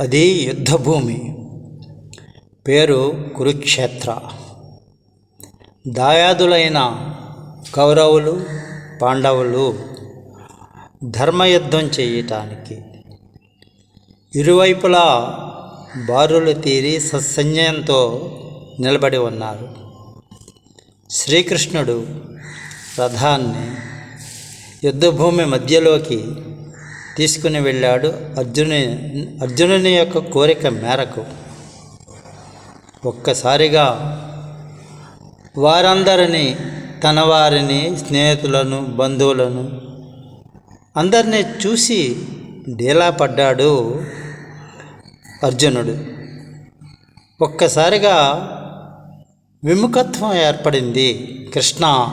అది యుద్ధభూమి. పేరు కురుక్షేత్ర. దాయాదులైన కౌరవులు పాండవులు ధర్మయుద్ధం చేయటానికి ఇరువైపులా బారులు తీరి సత్సంజయంతో నిలబడి ఉన్నారు. శ్రీకృష్ణుడు రథాన్ని యుద్ధభూమి మధ్యలోకి తీసుకుని వెళ్ళాడు అర్జుని అర్జునుని యొక్క కోరిక మేరకు. ఒక్కసారిగా వారందరినీ తన వారిని స్నేహితులను బంధువులను అందరినీ చూసి డీలా పడ్డాడు అర్జునుడు. ఒక్కసారిగా విముఖత్వం ఏర్పడింది. కృష్ణ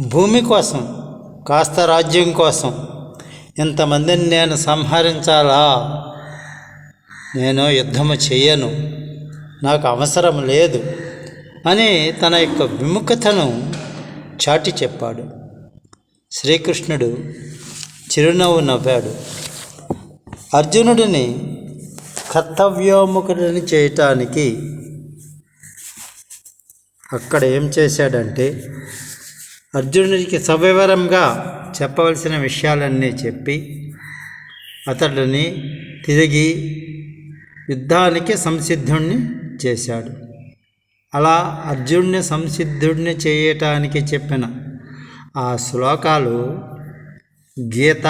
భూమి కోసం కాస్త రాజ్యం కోసం ఇంతమందిని నేను సంహరించాలా? నేను యుద్ధము చేయను నాకు అవసరం లేదు అని తన యొక్క విముఖతను చాటి చెప్పాడు. శ్రీకృష్ణుడు చిరునవ్వు నవ్వాడు. అర్జునుడిని కర్తవ్యోముఖుడిని చేయటానికి అక్కడ ఏం చేశాడంటే అర్జునుడికి సవివరంగా చెప్పవలసిన విషయాలన్నీ చెప్పి అతడిని తిరిగి యుద్ధానికి సంసిద్ధుణ్ణి చేశాడు. అలా అర్జునుడిని సంసిద్ధుడిని చేయటానికి చెప్పిన ఆ శ్లోకాలు గీత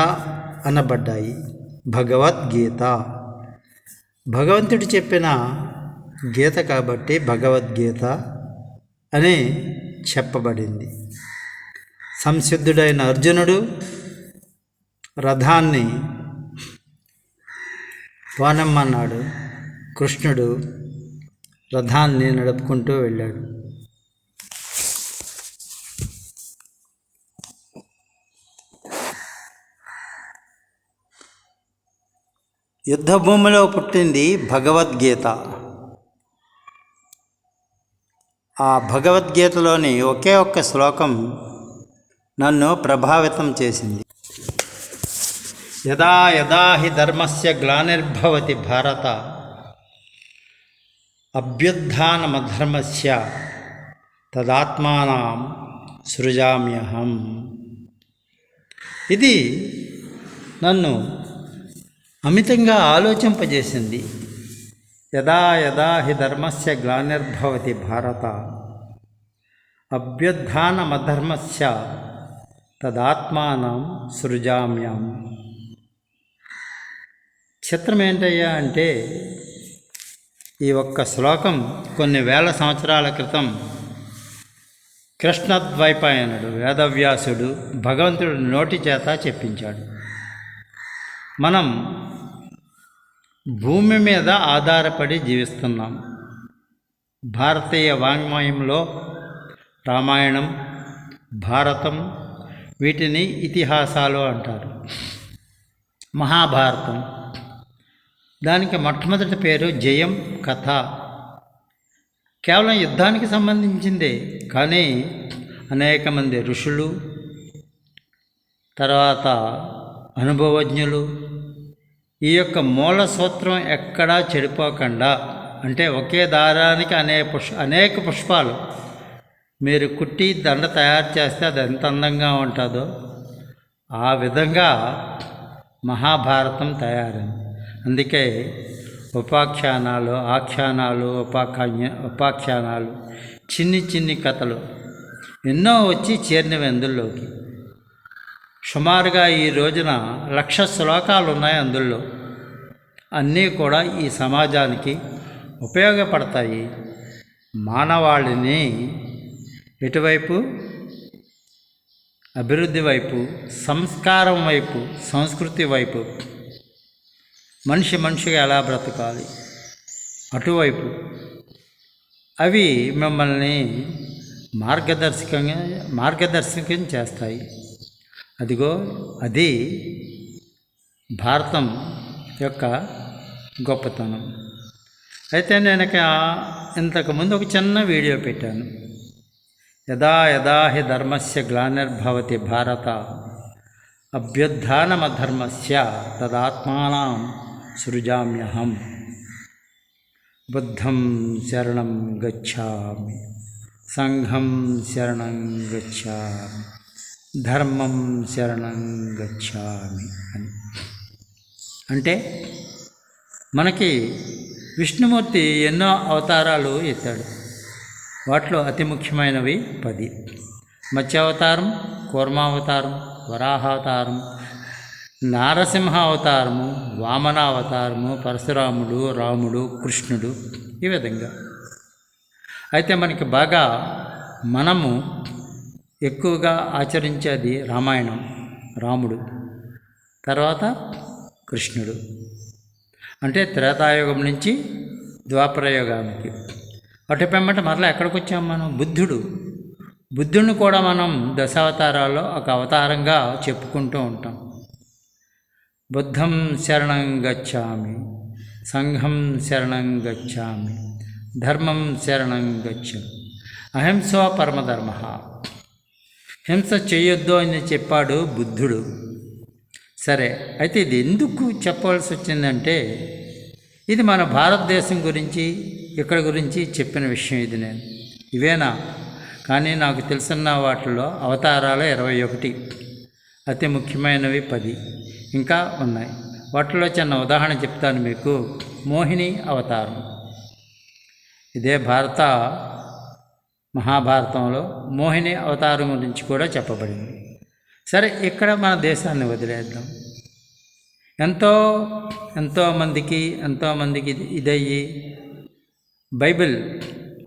అనబడ్డాయి. భగవద్గీత. భగవంతుడు చెప్పిన గీత కాబట్టి భగవద్గీత అని చెప్పబడింది. సంసిద్ధుడైన అర్జునుడు రథాన్ని పోనమ్మన్నాడు కృష్ణుడు రథాన్ని నడుపుకుంటూ వెళ్ళాడు. యుద్ధభూమిలో పుట్టింది భగవద్గీత. ఆ భగవద్గీతలోని ఒకే ఒక్క శ్లోకం నన్ను ప్రభావితం చేసింది. యదా యదా హి ధర్మస్య గ్లానిర్భవతి భారత అభ్యుత్నమధర్మస్య తదాత్మానం సృజామ్యహం. ఇది నన్ను అమితంగా ఆలోచింపజేసింది. యదా యదా హి ధర్మస్య గ్లానిర్భవతి భారత అభ్యుత్నమధర్మస్య తదాత్మానం సృజామ్యం. చిత్రం ఏంటయ్యా అంటే ఈ ఒక్క శ్లోకం కొన్ని వేల సంవత్సరాల క్రితం కృష్ణద్వైపాయనుడు వేదవ్యాసుడు భగవంతుడు నోటి చేత చెప్పించాడు. మనం భూమి మీద ఆధారపడి జీవిస్తున్నాం. భారతీయ వాంగ్మయంలో రామాయణం భారతం వీటిని ఇతిహాసాలు అంటారు. మహాభారతం. దానికి మొట్టమొదటి పేరు జయం కథ. కేవలం యుద్ధానికి సంబంధించిందే కానీ అనేక మంది ఋషులు తర్వాత అనుభవజ్ఞులు ఈ యొక్క మూల సూత్రం ఎక్కడా చెడిపోకుండా అంటే ఒకే దారానికి అనేక పుష్ అనేక పుష్పాలు మీరు కుట్టి దండ తయారు చేస్తే అది ఎంత అందంగా ఉంటుందో ఆ విధంగా మహాభారతం తయారైంది. అందుకే ఉపాఖ్యానాలు ఆఖ్యానాలు ఉపాఖ్యాన ఉపాఖ్యానాలు చిన్ని చిన్ని కథలు ఎన్నో వచ్చి చేరినవి అందులోకి. సుమారుగా ఈ రోజున లక్ష శ్లోకాలు ఉన్నాయి అందులో. అన్నీ కూడా ఈ సమాజానికి ఉపయోగపడతాయి. మానవాళిని ఎటువైపు అభివృద్ధి వైపు సంస్కారం వైపు సంస్కృతి వైపు మనిషి మనిషిగా ఎలా బ్రతకాలి? అటువైపు. అవి మిమ్మల్ని మార్గదర్శకంగా మార్గదర్శకం చేస్తాయి. అదిగో అది భారతం యొక్క గొప్పతనం. అయితే నేను ఇక ఇంతకుముందు ఒక చిన్న వీడియో పెట్టాను. యదా యదా హి ధర్మస్య గ్లానిర్భవతి భారత అభ్యుత్నమధర్మస్య తదాత్మానం సృజామ్యహం. బుద్ధం శరణం గచ్చామి సంఘం శరణం గచ్చామి ధర్మం శరణం గచ్చామి అని. అంటే మనకి విష్ణుమూర్తి ఎన్నో అవతారాలు ఎత్తాడు. వాటిలో అతి ముఖ్యమైనవి పది. మత్స్యావతారం కూర్మావతారం వరాహావతారం నారసింహ అవతారము వామనావతారము పరశురాముడు రాముడు కృష్ణుడు ఈ విధంగా. అయితే మనకి బాగా మనము ఎక్కువగా ఆచరించేది రామాయణం రాముడు తర్వాత కృష్ణుడు. అంటే త్రేతాయుగం నుంచి ద్వాపరయుగానికి. అటు పెంబట మరలా ఎక్కడికి వచ్చాం మనం? బుద్ధుడు. బుద్ధుడిని కూడా మనం దశావతారాల్లో ఒక అవతారంగా చెప్పుకుంటూ ఉంటాం. బుద్ధం శరణం గచ్చామి సంఘం శరణం గచ్చామి ధర్మం శరణం గచ్చామి అహింస పరమధర్మ. హింస చేయొద్దు అని చెప్పాడు బుద్ధుడు. సరే అయితే ఇది ఎందుకు చెప్పవలసి వచ్చిందంటే ఇది మన భారతదేశం గురించి. ఇక్కడ గురించి చెప్పిన విషయం ఇది నేను. ఇవేనా? కానీ నాకు తెలిసిన వాటిలో అవతారాలు ఇరవై ఒకటి. అతి ముఖ్యమైనవి పది. ఇంకా ఉన్నాయి. వాటిలో చిన్న ఉదాహరణ చెప్తాను మీకు. మోహిని అవతారం. ఇదే భారత మహాభారతంలో మోహిని అవతారం గురించి కూడా చెప్పబడింది. సరే ఇక్కడ మన దేశాన్ని వదిలేద్దాం. ఎంతో ఎంతోమందికి ఎంతోమందికి ఇది- ఇదయ్యి బైబిల్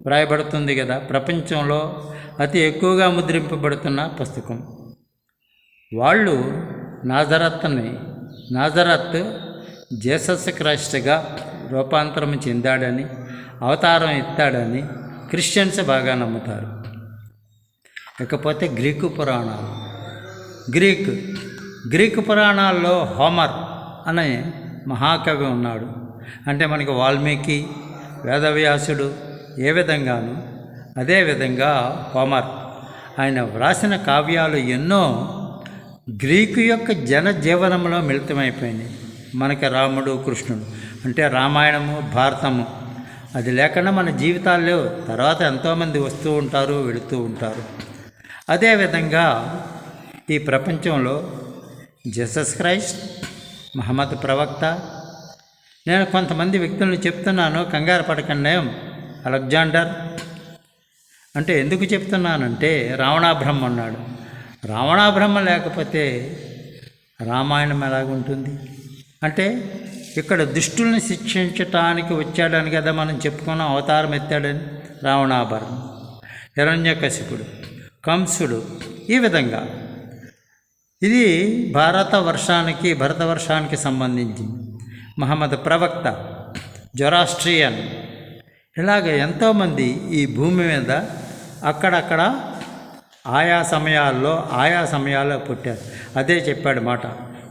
వ్రాయబడుతుంది కదా ప్రపంచంలో అతి ఎక్కువగా ముద్రింపబడుతున్న పుస్తకం. వాళ్ళు నాజరత్ని నాజరత్ జేసస్ క్రైస్ట్గా రూపాంతరం చెందాడని అవతారం ఎత్తాడని క్రిస్టియన్స్ బాగా నమ్ముతారు. ఇకపోతే గ్రీకు పురాణాలు. గ్రీక్ గ్రీకు పురాణాల్లో హోమర్ అనే మహాకవి ఉన్నాడు. అంటే మనకి వాల్మీకి వేదవ్యాసుడు ఏ విధంగానూ అదేవిధంగా హోమర్. ఆయన వ్రాసిన కావ్యాలు ఎన్నో గ్రీకు యొక్క జనజీవనంలో మిళితమైపోయినాయి. మనకి రాముడు కృష్ణుడు అంటే రామాయణము భారతము. అది లేకుండా మన జీవితాల్లో తర్వాత ఎంతోమంది వస్తూ ఉంటారు వెళుతూ ఉంటారు. అదేవిధంగా ఈ ప్రపంచంలో జీసస్ క్రైస్ట్ మహమ్మద్ ప్రవక్త నేను కొంతమంది వ్యక్తులను చెప్తున్నాను కంగారు పడకండి. అలెగ్జాండర్ అంటే ఎందుకు చెప్తున్నానంటే రావణాబ్రహ్మ అన్నాడు రావణాబ్రహ్మ లేకపోతే రామాయణం ఎలాగుంటుంది అంటే ఇక్కడ దుష్టుల్ని శిక్షించటానికి వచ్చాడని కదా మనం చెప్పుకున్నాం అవతారం ఎత్తాడని రావణాభరణం. హిరణ్యకశిపుడు కంసుడు ఈ విధంగా. ఇది భారత వర్షానికి భరత వర్షానికి సంబంధించింది. మహమ్మద్ ప్రవక్త జొరాస్ట్రియన్ ఇలాగ ఎంతోమంది ఈ భూమి మీద అక్కడక్కడ ఆయా సమయాల్లో ఆయా సమయాల్లో పుట్టారు. అదే చెప్పాడు మాట.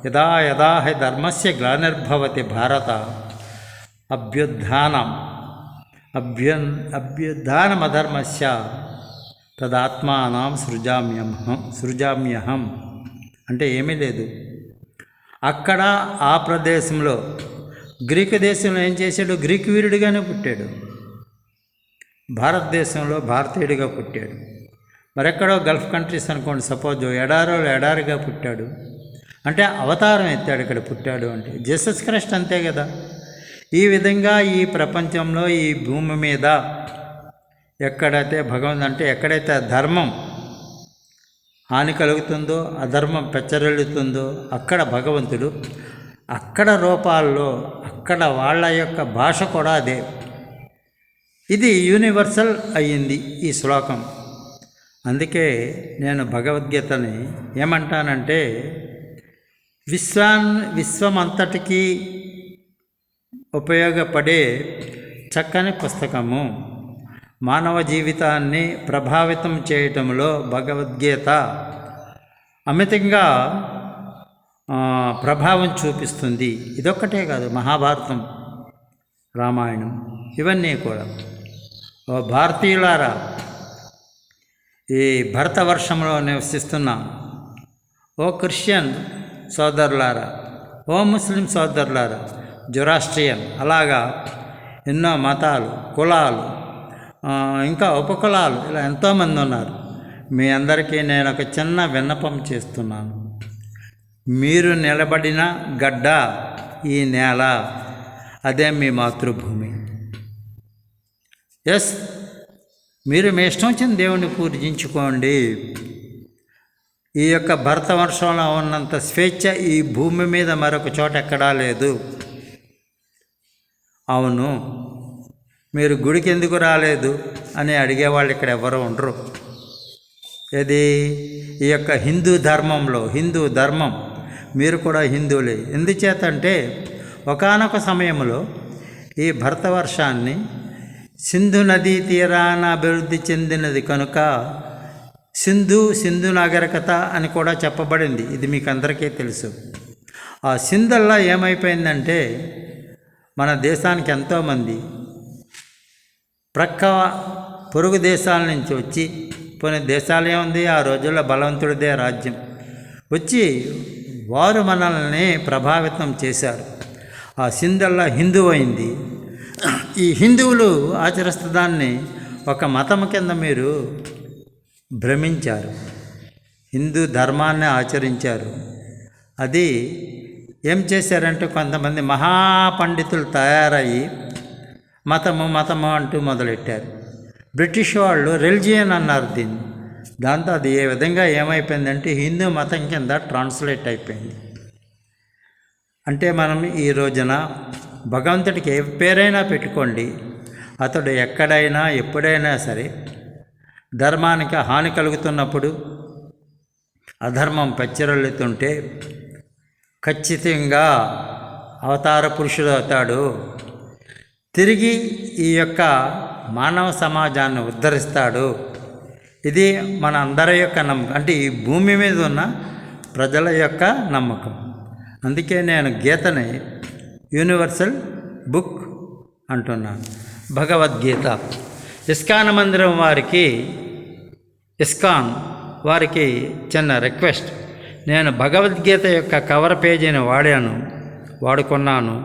యదా యదా హి ధర్మస్య గ్లానిర్భవతి భారత. అభ్యుత్థానం. అభ్యున్ అభ్యుత్థానమధర్మస్య తదాత్మానం సృజామ్యహం సృజామ్యహం. అంటే ఏమీ లేదు. అక్కడ ఆ ప్రదేశంలో గ్రీకు దేశంలో ఏం చేశాడు? గ్రీకు వీరుడిగానే పుట్టాడు. భారతదేశంలో భారతీయుడిగా పుట్టాడు. మరెక్కడో గల్ఫ్ కంట్రీస్ అనుకోండి సపోజ్ ఎడారోలు ఎడారిగా పుట్టాడు. అంటే అవతారం ఎత్తాడు ఇక్కడ పుట్టాడు అంటే. జీసస్ క్రైస్ట్ అంతే కదా. ఈ విధంగా ఈ ప్రపంచంలో ఈ భూమి మీద ఎక్కడైతే భగవంతు అంటే ఎక్కడైతే ధర్మం హాని కలుగుతుందో అధర్మం పెచ్చరెళ్ళుతుందో అక్కడ భగవంతుడు అక్కడ రూపాల్లో అక్కడ వాళ్ళ యొక్క భాష కూడా అదే. ఇది యూనివర్సల్ అయ్యింది ఈ శ్లోకం. అందుకే నేను భగవద్గీతని ఏమంటానంటే విశ్వాన్ విశ్వమంతటికీ ఉపయోగపడే చక్కని పుస్తకము. మానవ జీవితాన్ని ప్రభావితం చేయటంలో భగవద్గీత అమితంగా ప్రభావం చూపిస్తుంది. ఇదొక్కటే కాదు మహాభారతం రామాయణం ఇవన్నీ కూడా. ఓ భారతీయులారా ఈ భరతవర్షంలో నివసిస్తున్న ఓ క్రిస్టియన్ సోదరులారా ఓ ముస్లిం సోదరులారా జొరాస్ట్రియన్ అలాగా ఎన్నో మతాలు కులాలు ఇంకా ఉపకులాలు ఇలా ఎంతోమంది ఉన్నారు. మీ అందరికీ నేను ఒక చిన్న విన్నపం చేస్తున్నాను. మీరు నిలబడిన గడ్డ ఈ నేల అదే మీ మాతృభూమి. ఎస్ మీరు మీ ఇష్టం వచ్చిన దేవుణ్ణి పూజించుకోండి. ఈ యొక్క భరతవర్షంలో ఉన్నంత స్వేచ్ఛ ఈ భూమి మీద మరొక చోట ఎక్కడా లేదు. అవును మీరు గుడికి ఎందుకు రాలేదు అని అడిగేవాళ్ళు ఇక్కడ ఎవరు ఉండరు. ఇది ఈ యొక్క హిందూ ధర్మంలో హిందూ ధర్మం మీరు కూడా హిందువులే. ఎందుచేత అంటే ఒకానొక సమయంలో ఈ భరతవర్షాన్ని సింధు నదీ తీరాన అభివృద్ధి చెందినది కనుక సింధు సింధు నాగరికత అని కూడా చెప్పబడింది. ఇది మీకు అందరికీ తెలుసు. ఆ సింధల్లా ఏమైపోయిందంటే మన దేశానికి ఎంతోమంది ప్రక్క పొరుగు దేశాల నుంచి వచ్చి కొన్ని దేశాలు ఏముంది? ఆ రోజుల్లో బలవంతుడిదే రాజ్యం. వచ్చి వారు మనల్ని ప్రభావితం చేశారు. ఆ సిందల్లా హిందూ అయింది ఈ హిందువులు ఆచరిస్తున్న దాన్ని ఒక మతం కింద మీరు భ్రమించారు. హిందూ ధర్మాన్ని ఆచరించారు. అది ఏం చేశారంటే కొంతమంది మహాపండితులు తయారయ్యి మతము మతము అంటూ మొదలెట్టారు. బ్రిటిష్ వాళ్ళు రిలిజియన్ అన్నారు దీన్ని. దాంతో అది ఏ విధంగా ఏమైపోయిందంటే హిందూ మతం కింద ట్రాన్స్లేట్ అయిపోయింది. అంటే మనం ఈ రోజున భగవంతుడికి ఏ పేరైనా పెట్టుకోండి అతడు ఎక్కడైనా ఎప్పుడైనా సరే ధర్మానికి హాని కలుగుతున్నప్పుడు అధర్మం పచ్చిరొల్లుతుంటే ఖచ్చితంగా అవతార పురుషుడు అవుతాడు. తిరిగి ఈ యొక్క మానవ సమాజాన్ని ఉద్ధరిస్తాడు. ఇది మన అందరి యొక్క నమ్మకం. అంటే ఈ భూమి మీద ఉన్న ప్రజల యొక్క నమ్మకం. అందుకే నేను గీతని యూనివర్సల్ బుక్ అంటున్నాను. భగవద్గీత. ఇస్కాన్ మందిరం వారికి ఇస్కాన్ వారికి చిన్న రిక్వెస్ట్. నేను భగవద్గీత యొక్క కవర్ పేజీని వాడాను వాడుకున్నాను.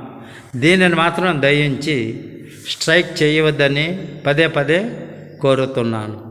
దీనిని మాత్రం దయించి స్ట్రైక్ చేయవద్దని పదే పదే కోరుతున్నాను.